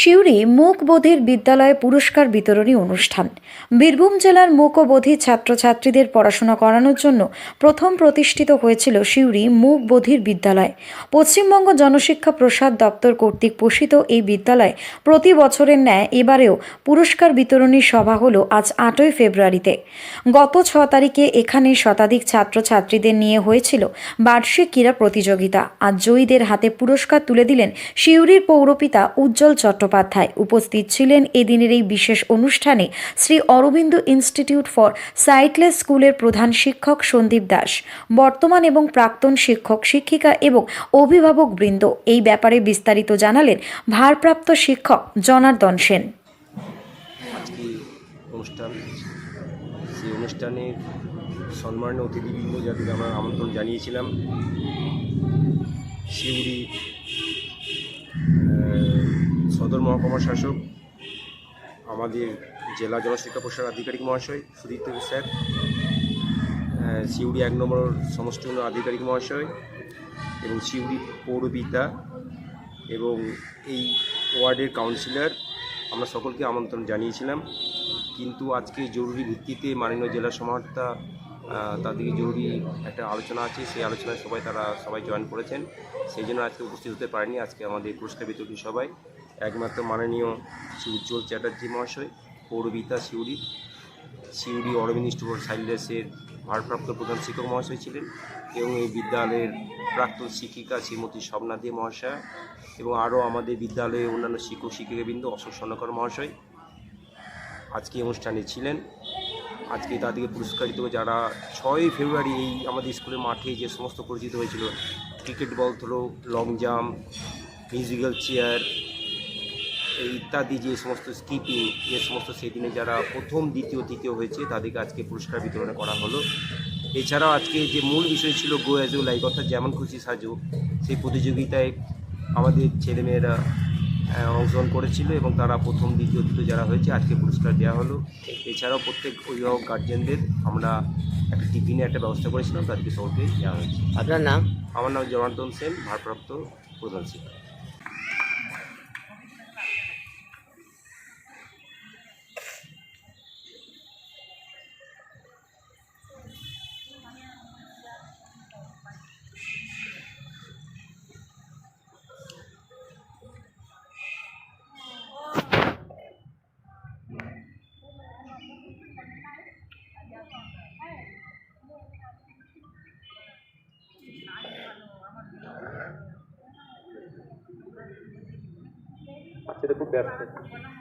সিউড়ি মুক বধির বিদ্যালয়ে পুরস্কার বিতরণী অনুষ্ঠান। বীরভূম জেলার মুক ও ছাত্রছাত্রীদের পড়াশোনা করানোর জন্য প্রথম প্রতিষ্ঠিত হয়েছিল সিউড়ি মুক বধির বিদ্যালয়। পশ্চিমবঙ্গ জনশিক্ষা প্রসাদ দপ্তর কর্তৃক পোষিত এই বিদ্যালয় প্রতি বছরের ন্যায় এবারেও পুরস্কার বিতরণী সভা হলো আজ আটই ফেব্রুয়ারিতে। গত ছ তারিখে এখানে শতাধিক ছাত্রছাত্রীদের নিয়ে হয়েছিল বার্ষিক ক্রীড়া প্রতিযোগিতা। আজ জয়ীদের হাতে পুরস্কার তুলে দিলেন সিউড়ির পৌরপিতা উজ্জ্বল চট্টোপাধ্যায়। উপস্থিত ছিলেন এদিনের এই বিশেষ অনুষ্ঠানে Shri Aurobindo institute for sightless স্কুলের প্রধান শিক্ষক সন্দীপ দাস, বর্তমান এবং প্রাক্তন শিক্ষক শিক্ষিকা এবং অভিভাবক বৃন্দ। এই ব্যাপারে বিস্তারিত জানালেন ভারপ্রাপ্ত শিক্ষক জনার্দন সেন। সম্মানীয় অতিথিবৃন্দ যাদের আমরা আমন্ত্রণ জানিয়েছিলাম শিউড়ি সদর মহকুমা শাসক, আমাদের জেলা জনশিক্ষা প্রসার আধিকারিক মহাশয় সুদীপ্ত স্যার সিউড়ি এক নম্বর সমষ্টি আধিকারিক মহাশয় এবং সিউড়ি পৌরপিতা এবং এই ওয়ার্ডের কাউন্সিলর, আমরা সকলকে আমন্ত্রণ জানিয়েছিলাম। কিন্তু আজকে জরুরি ভিত্তিতে মাননীয় জেলা সমাহর্তা তাদেরকে জরুরি একটা আলোচনা আছে, সেই আলোচনায় সবাই তারা সবাই জয়েন করেছেন। সেই জন্য আজকে উপস্থিত হতে পারেনি, আজকে আমাদের পুরস্কার বিতরণী সবাই একমাত্র মাননীয় শ্রী উজ্জ্বল চ্যাটার্জি মহাশয়, পৌরবিতা সিউড়ি সিউড়ি অরবিন্দ ইনস্টিটিউট সাইলেসের ভারপ্রাপ্ত প্রধান শিক্ষক মহাশয় ছিলেন এবং এই বিদ্যালয়ের প্রাক্তন শিক্ষিকা শ্রীমতী স্বপ্না মহাশয় এবং আরও আমাদের বিদ্যালয়ে অন্যান্য শিক্ষক শিক্ষিকাবৃন্দ অশোক স্বর্ণকর মহাশয় আজকে অনুষ্ঠানে ছিলেন। আজকে তাদেরকে পুরস্কারিত করে যারা ছয়ই ফেব্রুয়ারি এই আমাদের স্কুলের মাঠে যে সমস্ত পরিচিত হয়েছিল, cricket ball throw long jump musical chair ইত্যাদি যে সমস্ত স্কিপিং যে সমস্ত সেদিনে যারা প্রথম দ্বিতীয় তৃতীয় হয়েছে তাদেরকে আজকে পুরস্কার বিতরণ করা হলো। এছাড়াও আজকে যে মূল বিষয় ছিল গো অ্যাজ ইউ লাইক অর্থাৎ যেমন খুশি সাজো সেই প্রতিযোগিতায় আমাদের ছেলেমেয়েরা অংশগ্রহণ করেছিল এবং তারা প্রথম দ্বিতীয় তৃতীয় যারা হয়েছে আজকে পুরস্কার দেওয়া হলো। এছাড়াও প্রত্যেক অভিভাবক গার্জেনদের আমরা একটা টিফিনে একটা ব্যবস্থা করেছিলাম তাদেরকে সকলকে দেওয়া হয়েছে। আপনার নাম? আমার নাম জনার্দন সেন ভারপ্রাপ্ত প্রধান শিক্ষক। partida coberta.